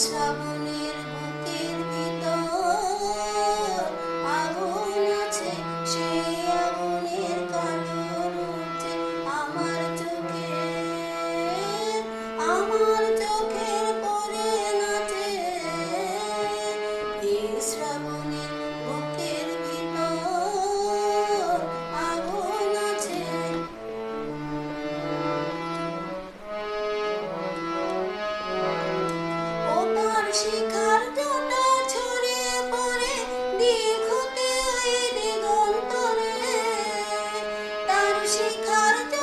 শ্রাবণের শিখার জটা ছড়িয়ে পড়ে দিঘতে ওই দিগন্তরে। তার শিখার জটা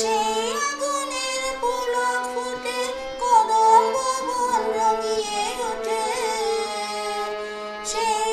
সেই আগুনের পুলক ফুটে কদম ভবন রঙিয়ে ওঠে। সেই